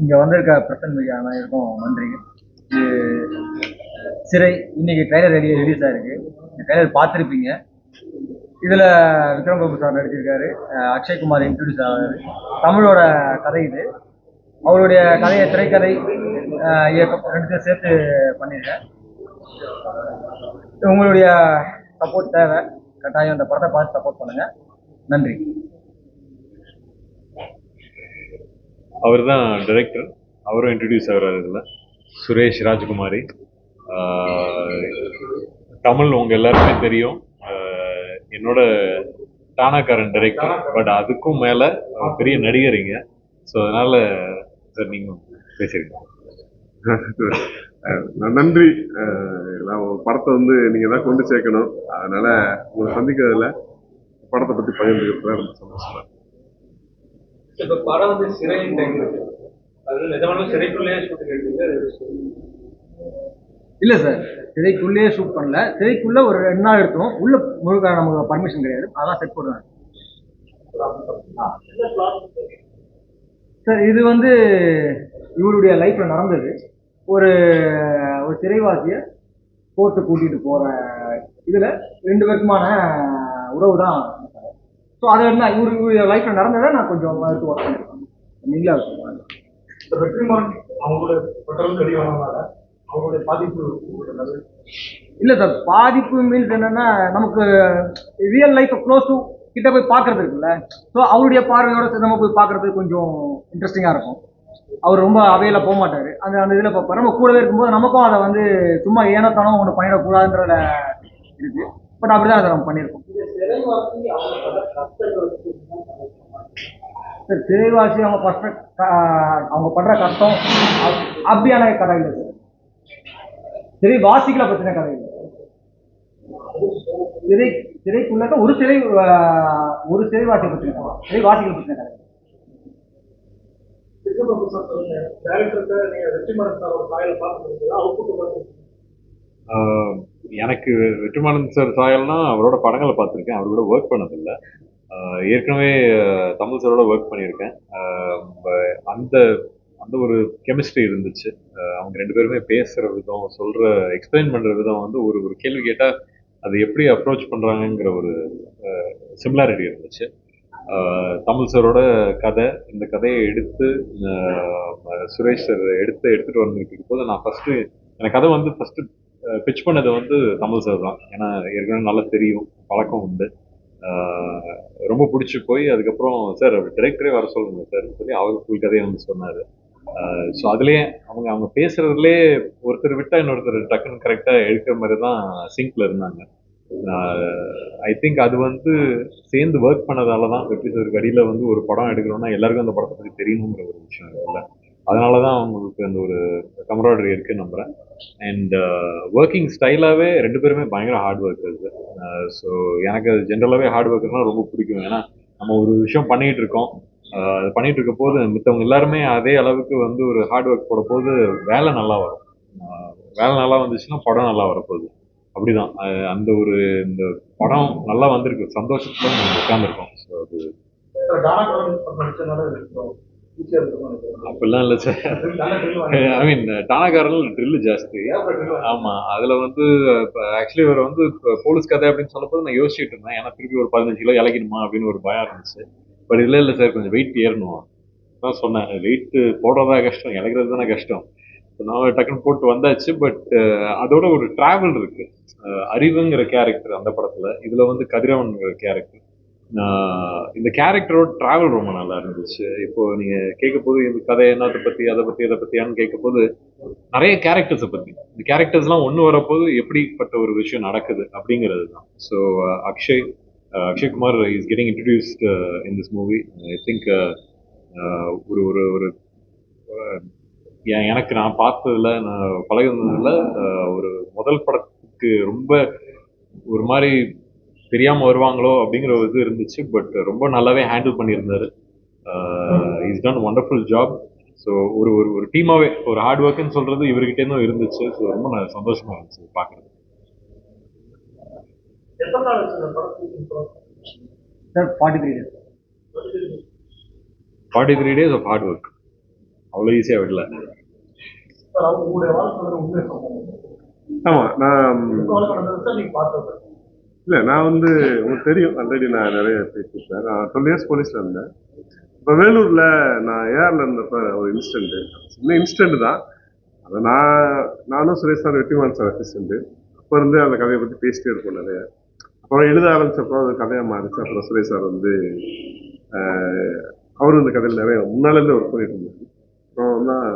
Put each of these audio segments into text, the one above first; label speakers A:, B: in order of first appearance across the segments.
A: இங்க வந்திருக்க பிரசன் மீடியா அனைவருக்கும் நன்றி. இது சிறை இன்னைக்கு ட்ரைலர் ரெடி ரிலீஸ் ஆயிருக்கு. இந்த ட்ரைலர் பார்த்துருப்பீங்க. இதுல விக்ரம் பிரபு சார் நடிச்சிருக்காரு அக்ஷய்குமார் இன்ட்ரடியூஸ் ஆகிறாரு தமிழோட கதை இது. அவருடைய கதையை திரைக்கதை அஹ் இயக்கம் ரெண்டுத்தையும் சேர்த்து பண்ணியிருக்கேன் உங்களுடைய சப்போர்ட் தேவை. கட்டாயம் இந்த படத்தை பார்த்து சப்போர்ட் பண்ணுங்க. நன்றி.
B: அவர் தான் டைரக்டர் அவரும் இன்ட்ரடியூஸ் ஆகிறார் இதில். சுரேஷ் ராஜ்குமாரி. தமிழ் உங்கள் எல்லாருமே தெரியும். என்னோட டானாக்காரன் டைரக்டர் பட் அதுக்கும் மேலே பெரிய நடிகரிங்க ஸோ அதனால் சார் நீங்கள் பேசியிருக்கீங்க
C: நன்றி. நான் படத்தை வந்து நீங்கள் தான் கொண்டு சேர்க்கணும். அதனால் உங்களை சந்திக்கிறதுல படத்தை பற்றி பகிர்ந்துக்கிறதுல ரொம்ப சந்தோஷமா
D: இப்ப படம் வந்து சிறையின் டைம் இருக்கு அது நிஜமாலும் சிறைக்குள்ளேயே ஷூட்டிங் எடுத்தீங்க
A: இல்ல சார் சிறைக்குள்ளேயே ஷூட் பண்ணல. சிறைக்குள்ள ஒரு ரெண்டு நாள் எடுத்தோம். உள்ள முழுக்க நமக்கு பர்மிஷன் கிடையாது. அதான் செட் போடுறாங்க. சார் இது வந்து இவருடைய லைஃப்ல நடந்தது. ஒரு ஒரு சிறைவாசிய கோர்ட்டு கூட்டிட்டு போற இதுல ரெண்டு பேருக்குமான உறவு தான் ஸோ அதை என்ன இவரு இவருடைய லைஃப்ல நடந்ததை நான் கொஞ்சம் எடுத்து ஒர்க் பண்ணிருக்கேன். நீங்களா. இல்ல சார் பாதிப்பு மீன்ஸ் என்னன்னா நமக்கு ரியல் லைஃப் க்ளோஸ் டு கிட்ட போய் பார்க்கறது இருக்குல்ல. ஸோ அவருடைய பார்வையோட சேர்ந்து நம்ம போய் பார்க்கறது கொஞ்சம் இன்ட்ரெஸ்டிங்காக இருக்கும். அவர் ரொம்ப அவையில போக மாட்டாரு அந்த அந்த இதில் பார்ப்பாரு நம்ம கூடவே இருக்கும்போது நமக்கும் அதை வந்து சும்மா ஏனத்தானோ ஒன்று பண்ணிடக்கூடாதுன்றத இருக்கு. பட் அப்படிதான் அதை நம்ம பண்ணியிருக்கோம். சிறைவாசி அவங்க பண்ற க- அவங்க பண்ற கஷ்டம் அப்- அப்படியான கதை இல்லை சார் சிறைவாசிகளை பற்றின கதை இல்லை சிறை சிறைக்குள்ள ஒரு சிறை ஒரு சிறைவாசியை பற்றின கதை சிறைவாசிகளை பற்றின கதை.
D: விக்ரம பிரசாத் சொல்லுங்க டேரக்டர்கிட்ட நீங்க வெற்றிமாறன் சார் ஒரு சாயல பார்த்துருக்கீங்க அவுட்புட் பார்த்துருக்கீங்க
B: ஆஹ் எனக்கு வெற்றிமாறன் சார் சாயல்னா அவரோட படங்களை பார்த்துருக்கேன். அவரோட ஒர்க் பண்ணதில்லை. ஏற்கனவே தமிழ் சாரோட ஒர்க் பண்ணியிருக்கேன். அந்த அந்த ஒரு கெமிஸ்ட்ரி இருந்துச்சு. அவங்க ரெண்டு பேருமே பேசுகிற விதம் சொல்கிற எக்ஸ்பிளைன் பண்ணுற விதம் வந்து ஒரு ஒரு கேள்வி கேட்டால் அது எப்படி அப்ரோச் பண்ணுறாங்கங்கிற ஒரு சிமிலாரிட்டி இருந்துச்சு. தமிழ் சாரோட கதை இந்த கதையை எடுத்து சுரேஷ் சார் எடுத்து எடுத்துகிட்டு வந்துட்டு போது நான் ஃபஸ்ட்டு எனக்கு கதை வந்து ஃபஸ்ட்டு பிச் பண்ணது வந்து தமிழ் சார் தான். ஏன்னா ஏற்கனவே நல்லா தெரியும் பழக்கம் உண்டு. ரொம்ப பிடிச்சி போய் அதுக்கப்புறம் சார் டிரெக்டரே வர சொல்லுங்க சார் சொல்லி அவர் ஃபுல் கதையை வந்து சொன்னார். ஸோ அதுலேயே அவங்க அவங்க பேசுகிறதுலே ஒருத்தர் விட்டா இன்னொருத்தர் டக்குன்னு கரெக்டாக எடுக்கிற மாதிரி தான் சிங்க்ல இருந்தாங்க. ஐ திங்க் அது வந்து சேர்ந்து ஒர்க் பண்ணதால தான் வெற்றி சாருக்கு அடியில் வந்து ஒரு படம் எடுக்கிறோம்னா எல்லாருக்கும் அந்த படத்தை பற்றி தெரியணுங்கிற ஒரு விஷயம் இல்லை அதனால தான் அவங்களுக்கு அந்த ஒரு கமராடரி இருக்குன்னு நம்புகிறேன் அண்ட் ஒர்க்கிங் ஸ்டைலாகவே ரெண்டு பேருமே பயங்கர ஹார்ட் ஒர்க்கர்ஸ் ஸோ எனக்கு அது ஜென்ரலாகவே ஹார்ட் ஒர்க்கர்னால் ரொம்ப பிடிக்கும். ஏன்னா நம்ம ஒரு விஷயம் பண்ணிகிட்டு இருக்கோம். Uh, அது பண்ணிட்டு இருக்க போது மித்தவங்க எல்லாருமே அதே அளவுக்கு வந்து ஒரு ஹார்ட் ஒர்க் போட போது வேலை நல்லா வரும். Uh, வேலை நல்லா வந்துச்சுன்னா படம் நல்லா வரப்போகுது. அப்படிதான். Uh, அந்த ஒரு இந்த படம் நல்லா வந்திருக்கு. சந்தோஷத்துல உட்காந்துருக்கோம் ஸோ அது அப்படிலாம் இல்லை சார். ஐ மீன் டானாக்காரர்கள் ட்ரில்லு ஜாஸ்தி. ஆமாம் அதில் வந்து இப்போ ஆக்சுவலி இவர் வந்து போலீஸ் கதை அப்படின்னு சொன்னபோது நான் யோசிச்சுட்டு இருந்தேன். ஏன்னா திருப்பி ஒரு பதினஞ்சு கிலோ இழக்கணுமா அப்படின்னு ஒரு பயம் இருந்துச்சு. பட் இல்லை இல்லை சார் கொஞ்சம் வெயிட் ஏறணும். தான் சொன்னேன். வெயிட்டு போடுறதா கஷ்டம் இழக்கிறது தானே கஷ்டம். நான் டக்குன்னு போட்டு வந்தாச்சு. பட் அதோட ஒரு ட்ராவல் இருக்குது அறிவுங்கிற கேரக்டர் அந்த படத்தில். இதில் வந்து கதிரவன்கிற கேரக்டர் இந்த கேரக்டரோட ட்ராவல் ரொம்ப நல்லா இருந்துச்சு. இப்போ நீங்க கேட்க போது இந்த கதை என்னத்தை பத்தி அதை பத்தி அதை பத்தியான்னு கேட்க போது நிறைய கேரக்டர்ஸை பத்தி. இந்த கேரக்டர்ஸ்லாம் ஒன்று வரப்போது எப்படிப்பட்ட ஒரு விஷயம் நடக்குது அப்படிங்கிறது தான் so Akshay Akshay Kumar is getting introduced in this movie I think ஒரு ஒரு ஒரு எனக்கு நான் பார்த்ததுல நான் பழகுனதுல ஒரு முதல் படத்துக்கு ரொம்ப ஒரு மாதிரி தெரியாம வருவாங்களோ அப்படிங்கிற ஒரு இது இருந்துச்சு. பட் ரொம்ப நல்லாவே ஹேண்டில் பண்ணியிருந்தாரு. Is done wonderful job so ஒரு ஒரு ஒரு டீமாவே ஒரு ஹார்ட் ஒர்க்னு சொல்றது இவர்கிட்ட இருந்தும் இருந்துச்சு. ஸோ ரொம்ப ந- சந்தோஷமா இருந்துச்சு பார்க்கறது
A: forty three days
B: of hard work அவ்வளோ ஈஸியாக விடல.
E: சார் அவங்க உங்களுடைய வாழ்க்கை உண்மை சம்பவம்
C: ஆமா நான் இல்லை நான் வந்து உங்களுக்கு தெரியும். ஆல்ரெடி நான் நிறைய பேசியிருப்பேன் நான் டுவெல் இயர்ஸ் போலீஸில் இருந்தேன். இப்போ வேலூரில் நான் ஏஆர்ல இருந்தப்ப ஒரு இன்சிடென்ட் சின்ன இன்சிடென்ட் தான். அதை நான் நானும் சுரேஷ் சார் வெற்றிமான் சார் அசிஸ்டண்ட்டு அப்போ இருந்து அந்த கதையை பற்றி பேசிட்டே இருப்போம் நிறைய. அப்புறம் எழுத ஆரம்பிச்சப்போ அது கதையாக மாறிச்சு. அப்புறம் சுரேஷ் சார் வந்து அவர் அவரும் இந்த கதையில் நிறைய முன்னாலேருந்து ஒர்க் பண்ணிட்டு இருந்தாரு. அப்புறம் தான்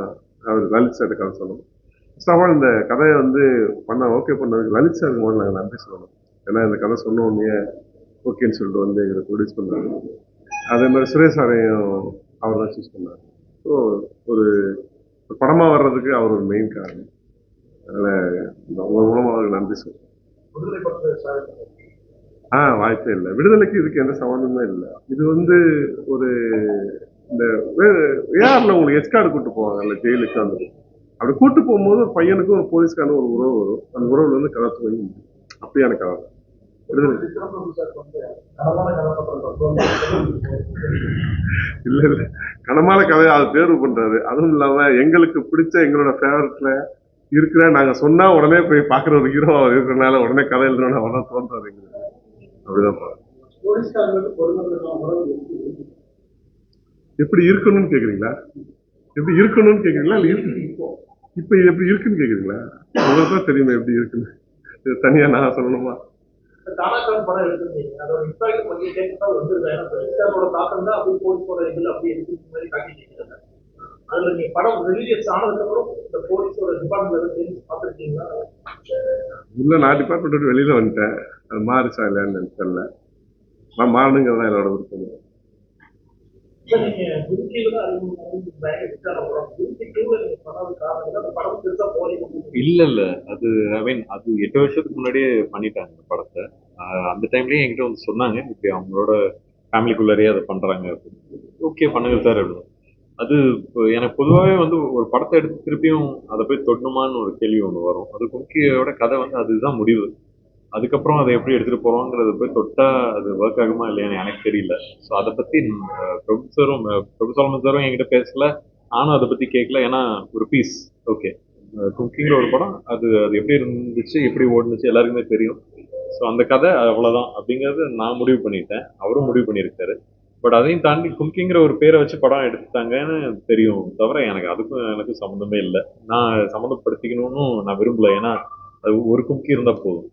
C: அவர் லலித் சார் கதை சொல்லணும். ஃபர்ஸ்ட் ஆஃப் ஆல் இந்த கதையை வந்து பண்ண ஓகே பண்ணதுக்கு லலித் சாருக்கு முதல்ல நாங்கள் நன்றி சொல்லணும். ஏன்னா இந்த கதை சொன்ன உடனே ஓகேன்னு சொல்லிட்டு வந்து எங்களை ப்ரொடியூஸ் பண்ணாரு. அதே மாதிரி சுரேஷ் சாரையும் அவர் தான் சூஸ் பண்ணார். ஸோ ஒரு ஒரு படமா வர்றதுக்கு அவர் ஒரு மெயின் காரணம். அதனால இந்த உங்க மூலமா அவருக்கு நன்றி
E: சார்.
C: ஆ வாய்ப்பே இல்லை. விடுதலைக்கு இதுக்கு எந்த சம்மந்தமே இல்லை. இது வந்து ஒரு இந்த ஏஆர்ல உங்களுக்கு எஸ்கார்டு கூட்டு போவாங்கல்ல ஜெயிலுக்கு அந்த அப்படி கூட்டு போகும்போது பையனுக்கும் ஒரு போலீஸ்கான ஒரு உறவு வரும். அந்த உறவுல வந்து கதை துவங்கி. அப்படியான கதை. இல்ல இல்ல. கனமான கதையை அது தேர்வு பண்றாரு. அதுவும் இல்லாம எங்களுக்கு பிடிச்ச எங்களோட ஃபேவரட்ல இருக்கிற நாங்க சொன்னா உடனே போய் பாக்குற ஒரு ஹீரோ இருக்கிறனால உடனே கதை எழுதணும் அவதான் தோன்றாரு எங்களுக்கு. அப்படிதான் எப்படி இருக்கணும்னு கேக்குறீங்களா? எப்படி இருக்கணும்னு கேக்குறீங்களா? இல்ல இருக்கு. இப்ப எப்படி இருக்குன்னு கேக்குறீங்களா? உங்களுக்கு தான் தெரியுமா எப்படி இருக்குன்னு. தனியா நான் சொல்லணுமா?
E: தானாக்கான் படம் எடுத்திருந்தீங்க. அதோட இம்பாக்ட் கொஞ்சம் கேட்டு தான் வந்திருக்கு தாக்கம் தான் போலீஸ் போலீஸோட இதில் அப்படியே இருக்கு. மாதிரி காட்டிட்டு அதுல நீங்க படம் ரிலீஸ் ஆனதுக்கப்புறம் இந்த போலீஸோட டிபார்ட்மெண்ட் தெரிஞ்சு பார்த்துருக்கீங்களா?
C: உள்ள நான் டிபார்ட்மெண்ட் விட்டு வெளியில வந்துட்டேன். அது மாறிச்சா இல்லையான்னு எனக்கு தெரியல. நான் மாறணுங்கிறதா என்னோட விருப்பம்.
B: இல்ல இல்ல. அது ஐ மீன் அது எட்டு வருஷத்துக்கு முன்னாடியே பண்ணிட்டாங்க இந்த படத்தை. அந்த டைம்லயே என்கிட்ட வந்து சொன்னாங்க இப்படி அவங்களோட ஃபேமிலிக்குள்ளேயே அதை பண்றாங்க. ஓகே பண்ணுங்க சார் அப்படின்னு. அது எனக்கு பொதுவாகவே வந்து ஒரு படத்தை எடுத்து திருப்பியும் அதை போய் தொடணுமான்னு ஒரு கேள்வி ஒன்று வரும். அது முக்கியோட கதை வந்து அதுதான் முடிவு. அதுக்கப்புறம் அதை எப்படி எடுத்துட்டு போறோங்கிறத போய் தொட்டா அது ஒர்க் ஆகுமா இல்லையான்னு எனக்கு தெரியல. ஸோ அதை பத்தி ப்ரொஃபஸரும் ப்ரொஃபஸர் சாரும் என்கிட்ட பேசல. நானும் அதை பத்தி கேட்கல ஏன்னா ஒரு பீஸ் ஓகே குக்கிங்கில் ஒரு படம். அது அது எப்படி இருந்துச்சு எப்படி ஓடுனுச்சு எல்லாருக்குமே தெரியும். ஸோ அந்த கதை அவ்வளோதான் அப்படிங்கிறது நான் முடிவு பண்ணிட்டேன். அவரும் முடிவு பண்ணியிருக்காரு. பட் அதையும் தாண்டி கும்கிங்கிற ஒரு பேரை வச்சு படம் எடுத்துட்டாங்கன்னு தெரியும் தவிர எனக்கு அதுக்கும் எனக்கு சம்மந்தமே இல்லை. நான் சம்மந்தப்படுத்திக்கணும்னு நான் விரும்பல. ஏன்னா அது ஒரு கும்கி இருந்தால் போதும்.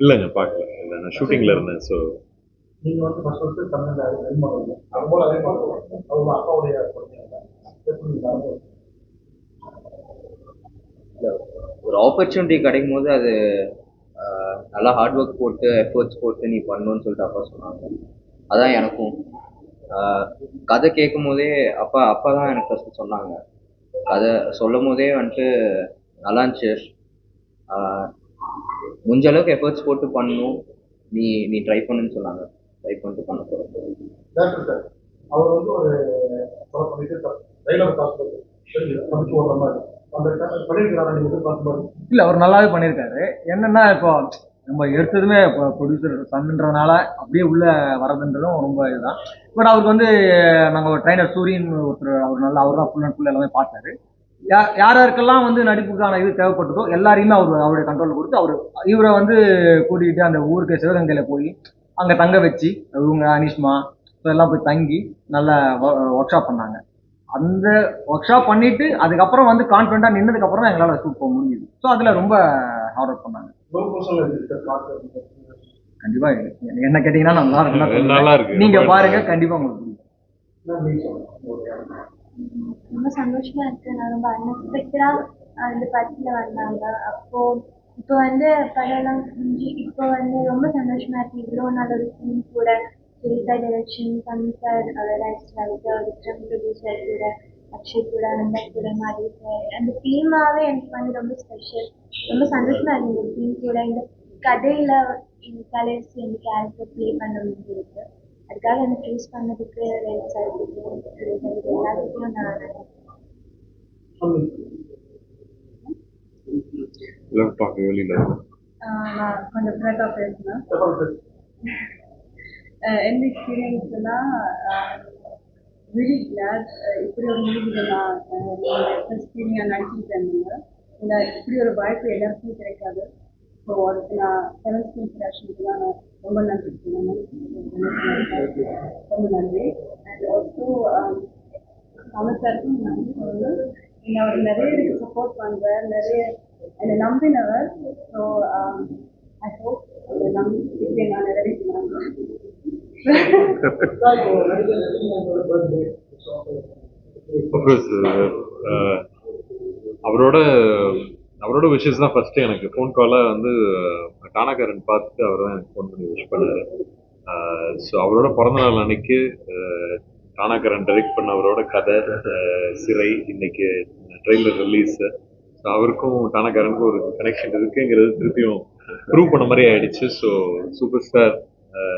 B: இல்லைங்க பார்க்கல. இல்லை நான் ஷூட்டிங்கில் இருந்தேன் ஸோ
E: வந்து ஃபர்ஸ்ட் தமிழ்ல அறிமுகம் அதே மாதிரி அவங்க அப்பாவுடைய
F: ஒரு ஆப்பர்ச்சுனிட்டி கிடைக்கும் போது அது நல்லா ஹார்ட் ஒர்க் போட்டு எஃபர்ட்ஸ் போட்டு நீ பண்ணணும்னு சொல்லிட்டு அப்பா சொன்னாங்க. அதான் எனக்கும். கதை கேட்கும் போதே அப்பா அப்பா தான் எனக்கு ஃபஸ்ட்டு சொன்னாங்க. கதை சொல்லும் போதே வந்துட்டு நல்லா இருந்துச்சு. முடிஞ்ச அளவுக்கு எஃபர்ட்ஸ் போட்டு பண்ணணும். நீ நீ ட்ரை பண்ணுன்னு சொன்னாங்க. ட்ரை பண்ணிட்டு பண்ண
E: டேரக்டர் சார் அவர் வந்து ஒரு படம் பண்ணிட்டு டைலாக் பார்த்து படிச்சு ஓடுற மாதிரி.
A: இல்ல அவர் நல்லாவே பண்ணியிருக்காரு என்னன்னா இப்போ நம்ம எடுத்ததுமே இப்போ ப்ரொடியூசர் சன்ன்றதுனால அப்படியே உள்ள வரதுன்றதும் ரொம்ப இதுதான். பட் அவருக்கு வந்து நாங்கள் ஒரு ட்ரைனர் சூரியன் ஒருத்தர் அவர் நல்லா அவர் தான் ஃபுல் அண்ட் ஃபுல் எல்லாமே பார்த்தாரு. யார் யாருக்கெல்லாம் வந்து நடிப்புக்கான இது தேவைப்பட்டதோ எல்லாரையுமே அவர் அவருடைய கண்ட்ரோலில் கொடுத்து அவர் இவரை வந்து கூட்டிகிட்டு அந்த ஊருக்கு சிவகங்கையில் போய் அங்கே தங்க வச்சு இவங்க அனிஷ்மா ஸோ எல்லாம் போய் தங்கி நல்லா ஒர்க் ஷாப் பண்ணாங்க. அந்த ஒர்க் ஷாப் பண்ணிட்டு அதுக்கப்புறம் வந்து கான்ஃபிடண்டாக நின்னதுக்கு அப்புறம் தான் எங்களால் ஷூட் போக முடியுது ஸோ அதில் ரொம்ப ஹார்ட் ஒர்க் பண்ணாங்க. கண்டிப்பா என்ன கேட்டீங்கன்னா நல்லா இருக்குன்னு
B: நல்லா இருக்கு.
A: நீங்க பாருங்க கண்டிப்பா உங்களுக்கு
G: ரொம்ப சந்தோஷமா இருக்கு. நான் ரொம்ப அன்எக்ஸ்பெக்டடா இந்த படத்துல வந்தாங்க. அப்போ இப்போ வந்து படம்லாம் முடிஞ்சு இப்போ வந்து ரொம்ப சந்தோஷமா இருக்கு. இவ்வளோ நாள் ஒரு டீம் கூட சுரேஷா direction Tamil sir rights writer Vikram producer கூட அக்ஷய் கூட நந்தா கூட மாதிரி சார் அந்த டீமாவே எனக்கு வந்து ரொம்ப ஸ்பெஷல் ரொம்ப சந்தோஷமா இருக்கு. இந்த டீம் கூட இந்த கதையில இந்த கலர்ஸ் இந்த கேரக்டர் ப்ளே பண்ண முடிஞ்சிருக்கு. அதுக்காக என்ன சூஸ் பண்ணதுக்கு ரைட் சார் எல்லாத்துக்கும் நான்
B: பார்க்க வெளியில்.
H: ஆஹ் நான் கொஞ்சம் ஆஃப் பேசுனேன் எந்த எக்ஸ்பீரியன்ஸ்னா really glad uh, இப்படி ஒரு மூவியில் நான் ஃபர்ஸ்ட் நான் நடிச்சிருக்கேன் இந்த இப்படி ஒரு வாய்ப்பு எல்லாருக்கும் கிடைக்காது. ஸோ அதுக்கு நான் செவன் ஸ்கிரீன் ப்ரொடக்ஷனுக்கு தான் நான் ரொம்ப நன்றி. ரொம்ப நன்றி. அண்ட் ஆல்சோ um, தமிழ் நன்றி சொல்லணும். என்னை அவர் நிறைய எனக்கு சப்போர்ட் பண்ணுறார் நிறைய என்னை நம்பினவர். ஸோ ஐ ஹோப் நம்பிக்கை நான் நிறைவேற்றினாங்க
B: uh, அவரோட அவரோட விஷஸ் தான் ஃபர்ஸ்ட் எனக்கு. ஃபோன் காலாக வந்து டானாக்காரன் பார்த்துட்டு அவர் தான் எனக்கு ஃபோன் பண்ணி விஷ் பண்ணாரு. ஸோ அவரோட பிறந்த நாள் அன்னைக்கு அஹ், டானாக்காரன் டைரக்ட் பண்ண அவரோட கதை சிறை இன்னைக்கு ட்ரெயிலர் ரிலீஸ் ஸோ அவருக்கும் டானாக்காரனுக்கும் ஒரு கனெக்ஷன் இருக்குங்கிறது திருப்பியும் ப்ரூவ் பண்ண மாதிரி ஆயிடுச்சு. ஸோ சூப்பர் ஸ்டார்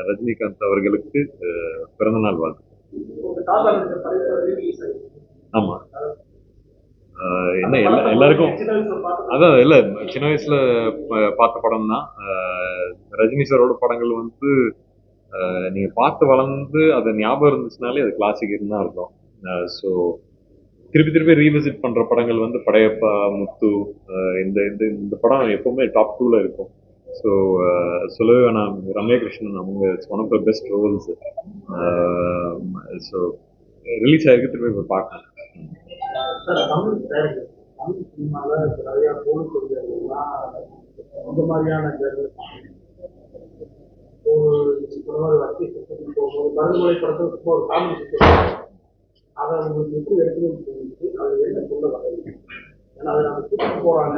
B: ரஜினிகாந்த் அவர்களுக்கு அஹ், பிறந்த நாள் வாழ்த்து ஆமா. ஆஹ் என்ன எல்லா எல்லாருக்கும் அதான் இல்ல சின்ன வயசுல பார்த்த படம் தான் ரஜினி சாரோட படங்கள் வந்து நீங்க பார்த்து வளர்ந்து அது ஞாபகம் இருந்துச்சுனாலே அது கிளாசிக் தான் இருக்கும் ஸோ திருப்பி திருப்பி ரீவிசிட் பண்ற படங்கள் வந்து படையப்பா முத்து இந்த இந்த இந்த படம் எப்பவுமே டாப் டூல இருக்கும். ஸோ சொல்லவே வேணாம். ரம்யா கிருஷ்ணன் அவங்க one of the best roles so release ஆயிருக்கு திருப்பி போய் பார்க்கலாம்.
E: சார் தமிழ் தமிழ் சினிமாவில் நிறைய போலீஸ் இந்த மாதிரியான ஒரு மறுமொழி படத்தில் சும்மா ஒரு காமெடி அதை உங்களுக்கு எப்படி எடுக்கணும்னு தோணுச்சு அது என்ன சொல்ல வர்றது ஏன்னா அதை நம்ம போகிறாங்க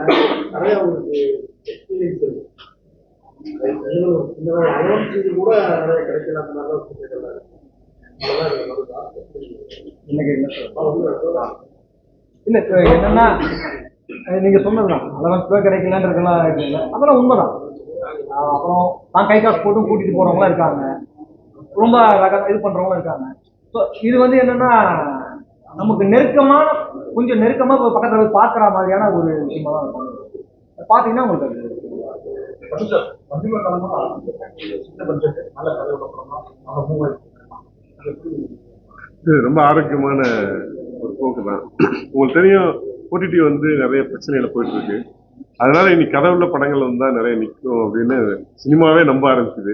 E: நிறைய அவங்களுக்கு எக்ஸ்பீரியன்ஸ் இருக்கு. இன்னும் இந்த மாதிரி அலோன் செய்தி கூட நிறைய கிடைக்கல. அந்த மாதிரிலாம் அதெல்லாம் எனக்கு
A: என்ன சார்? இல்ல இப்ப என்னன்னா நீங்க சொன்னதுதான். அலவன்ஸ் பேர் கிடைக்கலன்றதுலாம் இருக்குல்ல அதெல்லாம் உண்மைதான். அப்புறம் நான் கை காசு போட்டும் கூட்டிட்டு போறவங்களும் இருக்காங்க. ரொம்ப ரக- இது பண்றவங்களும் இருக்காங்க. ஸோ இது வந்து என்னன்னா நமக்கு நெருக்கமான கொஞ்சம் நெருக்கமா பக்கத்துல போய் பார்க்குற மாதிரியான ஒரு விஷயமா தான் இருக்கும். பார்த்தீங்கன்னா உங்களுக்கு அது
C: ரொம்ப ஆரோக்கியமான ஓகே மேம் தான் உங்களுக்கு தெரியும் ஓடிடி வந்து நிறைய பிரச்சனையில போயிட்டு இருக்கு அதனால இன்னைக்கு கதவுள்ள படங்கள் வந்தா நிறைய நிற்கும் அப்படின்னு சினிமாவே நம்ப ஆரம்பிக்குது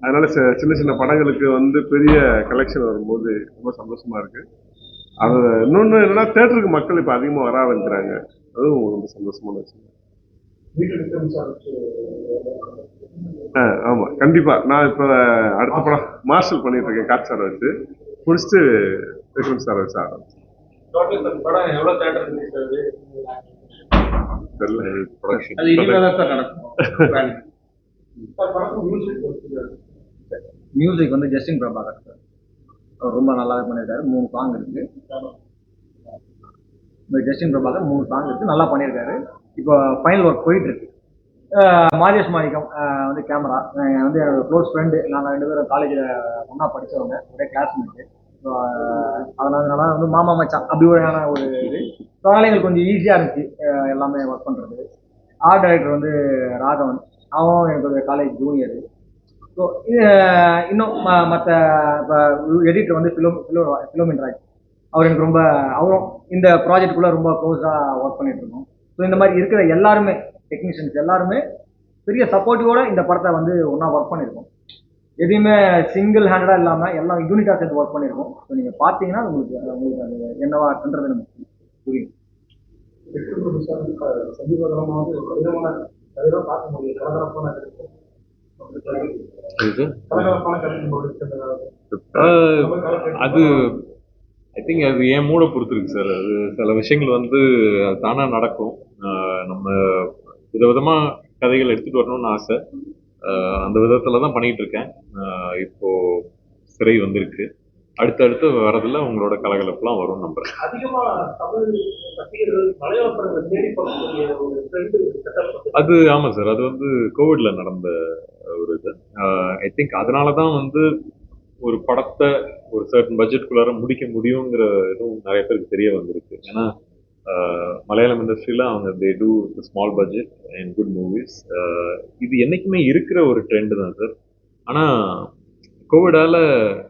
C: அதனால சின்ன சின்ன படங்களுக்கு வந்து பெரிய கலெக்ஷன் வரும்போது ரொம்ப சந்தோஷமா இருக்கு. அது இன்னொன்று என்னன்னா தேட்டருக்கு மக்கள் இப்போ அதிகமாக வர ஆரம்பிக்கிறாங்க. அதுவும் ரொம்ப சந்தோஷமான விஷயம். ஆ ஆமாம் கண்டிப்பாக நான் இப்போ அடுத்த படம் மார்ஷல் பண்ணிட்டு இருக்கேன் காட் சார் வச்சு. முடிச்சுட்டு விக்ரம் சார் வச்சு ஆரம்பிச்சேன்.
E: மியூசிக்
A: வந்து ஜஸ்டின் பிரபாகர் சார் அவர் ரொம்ப நல்லா பண்ணியிருக்காரு. மூணு சாங் இருக்கு. இந்த ஜஸ்டின் பிரபாகர் மூணு சாங் இருக்கு. நல்லா பண்ணியிருக்காரு. இப்போ ஃபைனல் ஒர்க் போயிட்டு இருக்கு மாரியஸ் மாணிக்கம் வந்து கேமரா வந்து என்னோட க்ளோஸ் ஃப்ரெண்டு நாங்கள் ரெண்டு பேரும் காலேஜில் ஒன்றா படித்தவங்க ஒரே கிளாஸ்மேட்டு ஸோ அதனால வந்து மாமா மச்சான் அப்படி ஒரு ஒரு இது. அதனால எங்களுக்கு கொஞ்சம் ஈஸியாக இருந்துச்சு எல்லாமே ஒர்க் பண்ணுறது ஆர்ட் டைரக்டர் வந்து ராகவன். அவன் எனக்கு காலேஜ் ஜூனியர் ஸோ இது இன்னும் மற்ற இப்போ எடிட்டர் வந்து ஃபிலோ ஃபிலோ ஃபிலோமின்ராஜ் அவர் எனக்கு ரொம்ப அவரும் இந்த ப்ராஜெக்ட்குள்ளே ரொம்ப க்ளோஸாக ஒர்க் பண்ணிட்டு இருக்கோம். ஸோ இந்த மாதிரி இருக்கிற எல்லாருமே டெக்னீஷியன்ஸ் எல்லாருமே பெரிய சப்போர்ட்டிவோட இந்த படத்தை வந்து ஒன்றா ஒர்க் பண்ணியிருக்கோம் எதையுமே சிங்கிள் ஹேண்டடாக இல்லாமல் எல்லாம் யூனிட்டாக சேர்ந்து ஒர்க் பண்ணியிருக்கோம் ஸோ நீங்கள் பார்த்தீங்கன்னா உங்களுக்கு உங்களுக்கு அது என்னவா இருக்குன்றது நமக்கு புரியும்.
B: அது ஐ திங்க் அது ஏன் மூட பொறுத்து இருக்கு சார் அது சில விஷயங்கள் வந்து தானா நடக்கும். நம்ம விதவிதமா கதைகள் எடுத்துட்டு வரணும்னு ஆசை. அந்த விதத்துல தான் பண்ணிட்டு இருக்கேன். ஆஹ் இப்போ சிறை வந்திருக்கு. அடுத்தடுத்து வரதுல உங்களோட கலகலப்புலாம் வரும் நம்புறேன். அது ஆமாம் சார். அது வந்து கோவிட்ல நடந்த ஒரு இது. ஐ திங்க் அதனால தான் வந்து ஒரு படத்தை ஒரு சர்டன் பட்ஜெட்குள்ளார முடிக்க முடியுங்கிற இதுவும் நிறைய பேருக்கு தெரிய வந்திருக்கு. ஏன்னா மலையாளம் இண்டஸ்ட்ரியில் அவங்க they do small budget and good movies இது என்றைக்குமே இருக்கிற ஒரு ட்ரெண்டு தான் சார் ஆனால் கோவிடால்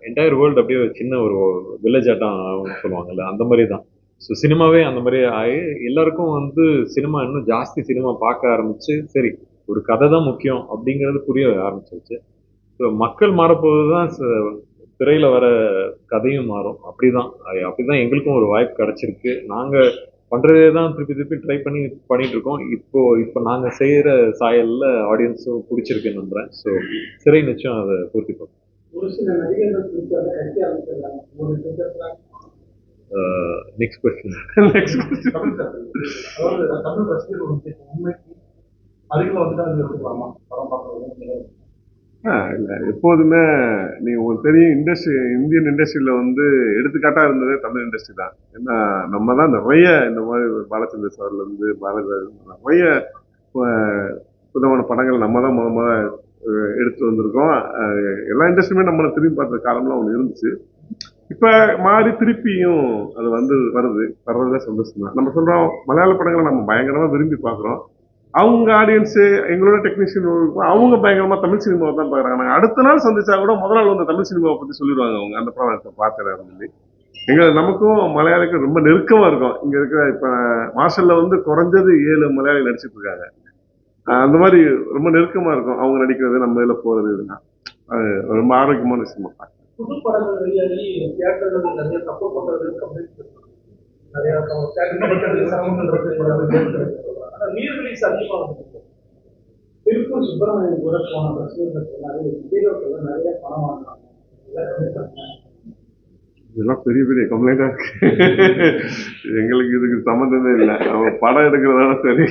B: என்டையர் வேர்ல்டு அப்படியே ஒரு சின்ன ஒரு வில்லேஜ் ஆட்டம் சொல்லுவாங்கல்ல அந்த மாதிரி தான். ஸோ சினிமாவே அந்த மாதிரி ஆகி எல்லாருக்கும் வந்து சினிமா இன்னும் ஜாஸ்தி சினிமா பார்க்க ஆரம்பிச்சு சரி ஒரு கதை தான் முக்கியம் அப்படிங்கிறது புரிய ஆரம்பிச்சிருச்சு. ஸோ மக்கள் மாறப்போது தான் திரையில் வர கதையும் மாறும். அப்படி தான் அப்படி தான் எங்களுக்கும் ஒரு வாய்ப்பு கிடச்சிருக்கு. நாங்கள் பண்ணுறதே தான் திருப்பி திருப்பி ட்ரை பண்ணி பண்ணிட்டு இருக்கோம் இப்போ இப்போ நாங்கள் செய்கிற சாயலில் ஆடியன்ஸும் பிடிச்சிருக்குன்னு நம்புறேன். ஸோ சிறை நிச்சயம் அதை பூர்த்தி பண்ணும் நெக்ஸ்ட் கொஸ்டின்
C: நெக்ஸ்ட்
E: அதாவது தமிழ் ரசிகர் வந்து உண்மைக்கு அதிகமாக வந்து அது எடுத்துக்கலாமா படம் பார்க்கறது
C: இல்லை. எப்போதுமே நீ உங்களுக்கு தெரியும் இண்டஸ்ட்ரி இந்தியன் இண்டஸ்ட்ரியில் வந்து எடுத்துக்காட்டாக இருந்ததே தமிழ் இண்டஸ்ட்ரி தான். ஏன்னா நம்ம தான் நிறைய இந்த மாதிரி பாலச்சந்திர சார்லேருந்து பாரதிராஜ் நிறைய புதமான படங்கள் நம்ம தான் முத முத அஹ், எடுத்து வந்திருக்கோம். எல்லா இண்டஸ்ட்ரியுமே நம்மளை திரும்பி பார்த்த காலம்லாம் ஒன்று இருந்துச்சு. இப்போ மாறி திருப்பியும் அது வந்து வருது. வர்றதுல சந்தோஷம் தான் நம்ம சொல்கிறோம் மலையாள படங்களை நம்ம பயங்கரமாக விரும்பி பார்க்குறோம். அவங்க ஆடியன்ஸு எங்களோட டெக்னீஷியன் அவங்க பயங்கரமாக தமிழ் சினிமாவை தான் பார்க்குறாங்க. நாங்கள் அடுத்த நாள் சந்திச்சா கூட முதல் நாள் வந்து தமிழ் சினிமாவை பற்றி சொல்லிடுவாங்க அவங்க. அந்த படம் பார்க்குறேன் சொல்லி எங்கள் நமக்கும் மலையாளிக்கும் ரொம்ப நெருக்கமாக இருக்கும். இங்கே இருக்கிற இப்போ மார்ஷலில் வந்து குறைஞ்சது ஏழு மலையாளி நடிச்சிட்டு இருக்காங்க. அந்த மாதிரி ரொம்ப நெருக்கமாக இருக்கும். அவங்க நடிக்கிறது நம்ம இதில் போகிறது இதுதான் அது ரொம்ப ஆரோக்கியமான விஷயமா பார்க்குறேன்.
E: புது படங்கள் வெளியாகி தியேட்டர்கள் நிறைய ரிலீஸ் அதிகமாக திருப்பூர் சுப்பிரமணியம் கூட போன ரசிகர்கள் நிறைய ஹீரோக்கள் நிறைய பணம் வாங்கினாங்க
C: இதெல்லாம் பெரிய பெரிய கம்ப்ளைண்டாக இருக்கு. எங்களுக்கு இதுக்கு சம்மந்தமே இல்லை. அவங்க படம் எடுக்கிறதால சரி.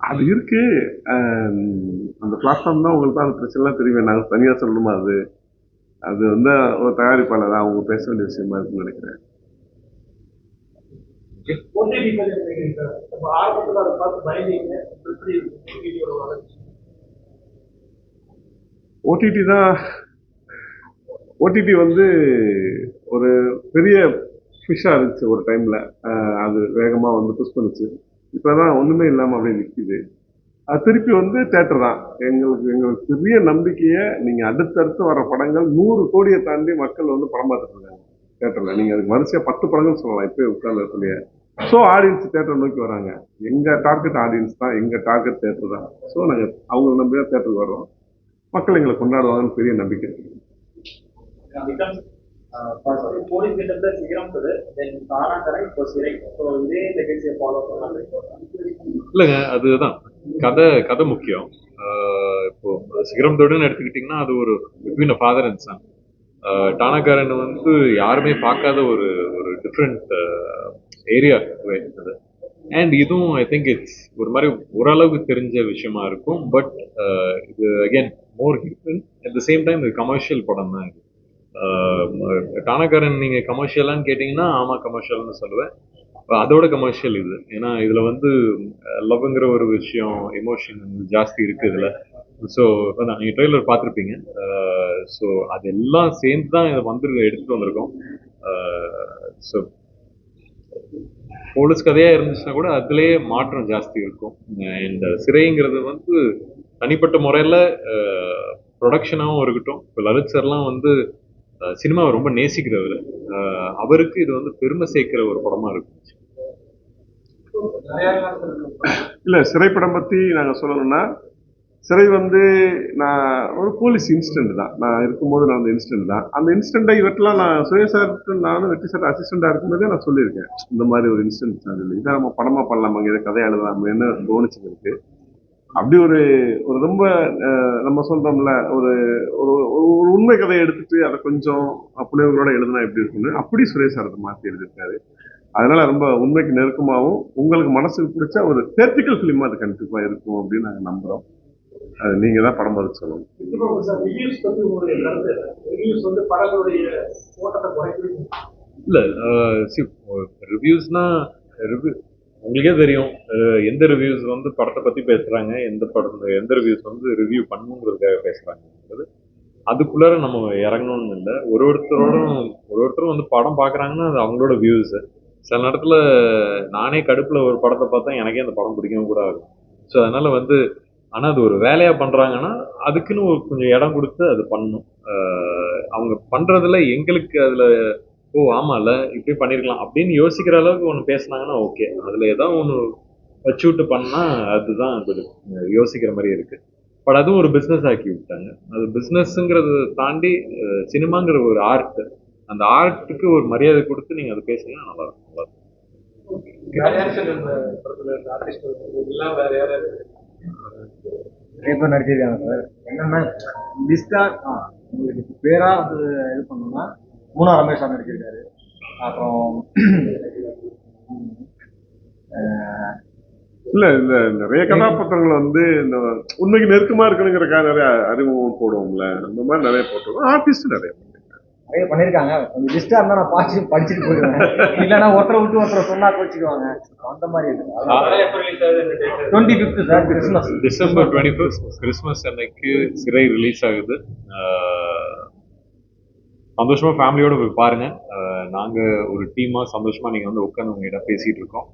C: அது இருக்கு. அந்த பிளாட்ஃபார்ம் தான் உங்களுக்கு தான் அந்த பிரச்சனைலாம் தெரியும். நாங்கள் தனியாக சொல்லணுமா அது? அது வந்து ஒரு தயாரிப்பாளர் தான். அவங்க பேச வேண்டிய விஷயமா இருக்குன்னு நினைக்கிறேன்.
E: ஓடிடி
C: தான். ஓடிடி வந்து ஒரு பெரிய ஃபிஷ்ஷாக இருந்துச்சு ஒரு டைமில் அது வேகமாக வந்து புஷ் பண்ணுச்சு. இப்போ தான் ஒன்றுமே இல்லாமல் அப்படியே நிற்கிது அது திருப்பி வந்து தேட்டர் தான். எங்களுக்கு எங்களுக்கு பெரிய நம்பிக்கையை நீங்கள் அடுத்தடுத்து வர படங்கள் நூறு கோடியை தாண்டி மக்கள் வந்து படம் பார்த்துட்டு இருக்காங்க தேட்டரில் நீங்கள் அதுக்கு வரிசையாக பத்து படங்கள் சொல்லலாம். இப்போ உட்கார்ந்து ஸோ ஆடியன்ஸ் தேட்டர் நோக்கி வராங்க. எங்கள் டார்கெட் ஆடியன்ஸ் தான் எங்கள் டார்கெட் தேட்டர் தான். ஸோ நாங்கள் அவங்கள நம்பி தான் தேட்டருக்கு வர்றோம். மக்கள் எங்களை கொண்டாடுவாங்கன்னு பெரிய நம்பிக்கை. இருக்கு
E: கிட்ட சிகரம் தென் தானாக்கரை இப்போ சிறை. ஸோ இதே நிகழ்ச்சியை ஃபாலோ பண்ணலாம்
B: இல்லைங்க அதுதான். கதை கதை முக்கியம். ஆஹ் இப்போ சிகரம் தொடுன்னு எடுத்துக்கிட்டிங்கன்னா அது ஒரு between father and son Taanakkaran வந்து யாருமே பார்க்காத ஒரு ஒரு டிஃப்ரெண்ட் ஏரியா அது அண்ட் இதுவும் ஐ திங்க் இட்ஸ் ஒரு மாதிரி ஓரளவுக்கு தெரிஞ்ச விஷயமா இருக்கும். பட் இது again more hit at the same time இது கமர்ஷியல் படம் தான் இது. டானாக்காரன் நீங்கள் கமர்ஷியலான்னு கேட்டிங்கன்னா ஆமாம் கமர்ஷியல்னு சொல்லுவேன். அதோட கமர்ஷியல் இது. ஏன்னா இதில் வந்து லவ்ங்கிற ஒரு விஷயம் எமோஷன் ஜாஸ்தி இருக்குது இதில். ஸோ நீங்கள் ட்ரெய்லர் பார்த்துருப்பீங்க. ஸோ அதெல்லாம் சேர்ந்து தான் இதை வந்து எடுத்துகிட்டு வந்திருக்கோம். ஸோ போலீஸ் கதையாக இருந்துச்சுன்னா கூட அதுலேயே மாற்றம் ஜாஸ்தி இருக்கும். இந்த சிறைங்கிறது வந்து தனிப்பட்ட முறையில் ப்ரொடக்ஷனாகவும் இருக்கட்டும். இப்போ லலித் சார்லாம் வந்து சினிமாவை ரொம்ப நேசிக்கிறவர். அவருக்கு இது வந்து பெருமை சேர்க்கிற ஒரு படமா இருக்கும்.
C: இல்லை சிறைப்படம் பற்றி நாங்கள் சொல்லணும்னா சிறை வந்து நான் ஒரு போலீஸ் இன்சிடென்ட் தான். நான் இருக்கும்போது நடந்த இன்சிடென்ட் தான். அந்த இன்சிடென்ட்டை இவற்றெல்லாம் நான் சுய சார்ட்டு நானும் வெற்றி சார் அசிஸ்டண்டாக இருக்கும்போதே நான் சொல்லியிருக்கேன். இந்த மாதிரி ஒரு இன்சிடென்ட் நான் சொல்லி இதை நம்ம படமாக பண்ணலாமாங்க இதை கதை எழுதலாமேன்னு தோணுச்சுங்களுக்கு அப்படி ஒரு ஒரு ரொம்ப நம்ம சொல்றோம்ல ஒரு ஒரு ஒரு உண்மை கதையை எடுத்துட்டு அதை கொஞ்சம் புனைவுகளோட எழுதுனா எப்படி இருக்கும்னு அப்படி சுரேஷ் சார் அதை மாற்றி எழுதியிருக்காரு. அதனால ரொம்ப உண்மைக்கு நெருக்கமாகவும் உங்களுக்கு மனசுக்கு பிடிச்ச ஒரு தேர்ட்டிக்கல் ஃபிலிமா அது கண்டிப்பாக இருக்கும் அப்படின்னு நாங்கள் நம்புகிறோம் அது நீங்கள் தான் படம் பார்த்து சொல்லணும்.
B: இல்லை ரிவ்யூஸ்னா ரிவ்யூ உங்களுக்கே தெரியும் எந்த ரிவ்யூஸ் வந்து படத்தை பற்றி பேசுகிறாங்க எந்த படம் எந்த ரிவ்யூஸ் வந்து ரிவ்யூ பண்ணுங்கிறதுக்காக பேசுகிறாங்கன்றது அதுக்குள்ளார நம்ம இறங்கணும்னு இல்லை. ஒரு ஒருத்தரோடும் ஒரு ஒருத்தரும் வந்து படம் பார்க்குறாங்கன்னா அது அவங்களோட வியூஸு சில நேரத்தில் நானே கடுப்பில் ஒரு படத்தை பார்த்தா எனக்கே அந்த படம் பிடிக்கவும் கூட ஆகும். ஸோ அதனால் வந்து ஆனால் அது ஒரு வேலையாக பண்ணுறாங்கன்னா அதுக்குன்னு ஒரு கொஞ்சம் இடம் கொடுத்து அது பண்ணணும் அவங்க பண்ணுறதுல எங்களுக்கு அதில் ஓ ஆமாம்ல இப்படி பண்ணியிருக்கலாம் அப்படின்னு யோசிக்கிற அளவுக்கு ஒன்று பேசுனாங்கன்னா ஓகே அதில் ஏதாவது ஒன்று வச்சு விட்டு பண்ணால் அதுதான் கொஞ்சம் யோசிக்கிற மாதிரி இருக்கு. பட் அதுவும் ஒரு பிஸ்னஸ் ஆக்கி விட்டாங்க. அது பிஸ்னஸ்ங்கிறத தாண்டி சினிமாங்கிற ஒரு ஆர்ட் அந்த ஆர்ட்டுக்கு ஒரு மரியாதை கொடுத்து நீங்கள் அதை பேசுனீங்கன்னா நல்லா இருக்கும். நல்லா இருக்கும்.
A: நிறைய பேர் நடிச்சிருக்காங்க சார். என்னன்னா லிஸ்டா ஆ உங்களுக்கு பேரா வந்து இது பண்ணோம்னா மூணா ரமேஷ் சார் நடிச்சிருக்காரு அப்புறம்
C: இல்ல இந்த நிறைய கதாபாத்திரங்கள் வந்து இந்த உண்மைக்கு நெருக்கமா இருக்கணுங்கிறக்காக நிறைய அறிமுகம் போடுவோம்ல. அந்த மாதிரி நிறைய போட்டுருவோம் ஆர்டிஸ்ட் நிறைய
A: நிறைய பண்ணியிருக்காங்க கொஞ்சம் லிஸ்டா இருந்தா நான் பாச்சு படிச்சுட்டு போயிடுவேன். இல்லைன்னா ஒருத்தரை விட்டு ஒருத்தரை சொன்னா கோச்சிக்குவாங்க. அந்த மாதிரி இருக்கு. Twenty fifth sir Christmas
B: December twenty first Christmas அன்னைக்கு சிறை ரிலீஸ் ஆகுது. ஆஹ் சந்தோஷமா ஃபேமிலியோட போய் பாருங்க. ஆஹ் நாங்க ஒரு டீமா சந்தோஷமா நீங்க வந்து உட்காந்து உங்ககிட்ட பேசிட்டு இருக்கோம்.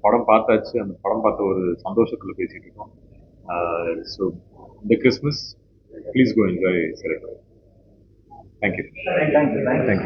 B: படம் பார்த்தாச்சு. அந்த படம் பார்த்த ஒரு சந்தோஷத்துல பேசிட்டு இருக்கோம். ஸோ இந்த Christmas please go enjoy Sirai thank you
A: thank you thank you